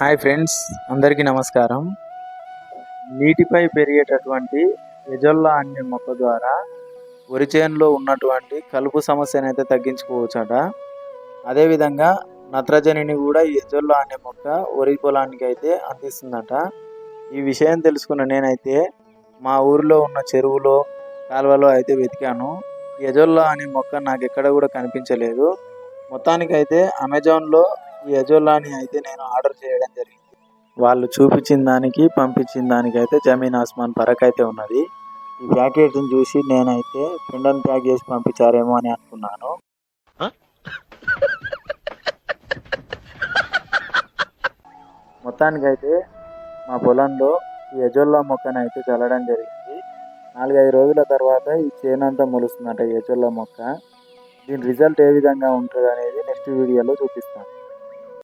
Hi friends అందరికీ నమస్కారం. నీటిపై పెరిగేటటువంటి ఎజొల్లా అనే మొక్క ద్వారా వరి చేనులో ఉన్నటువంటి కలుపు సమస్యను అయితే తగ్గించుకోవచ్చట. అదేవిధంగా నత్రజనిని కూడా ఎజొల్లా అనే మొక్క వరి పొలానికి అయితే అందిస్తుందట. ఈ విషయం తెలుసుకున్న నేనైతే మా ఊరిలో ఉన్న చెరువులో కాలువలో అయితే వెతికాను. ఎజొల్లా అనే మొక్క నాకు ఎక్కడ కూడా కనిపించలేదు. మొత్తానికైతే అమెజాన్లో ఈ ఎజోలాని అయితే నేను ఆర్డర్ చేయడం జరిగింది. వాళ్ళు చూపించిన దానికి పంపించిన దానికి అయితే జమీన్ ఆస్మాన్ ఫరక్ అయితే ఉన్నది. ఈ ప్యాకేజ్ని చూసి నేనైతే పిండన్ ప్యాక్ చేసి పంపించారేమో అని అనుకున్నాను. మొత్తానికైతే మా పొలంలో ఈ ఎజోల్లా మొక్కను అయితే చల్లడం జరిగింది. నాలుగైదు రోజుల తర్వాత ఈ చేనంతా మొలుస్తుందట ఈ ఎజోల్లా మొక్క. దీని రిజల్ట్ ఏ విధంగా ఉంటుంది అనేది నెక్స్ట్ వీడియోలో చూపిస్తాను.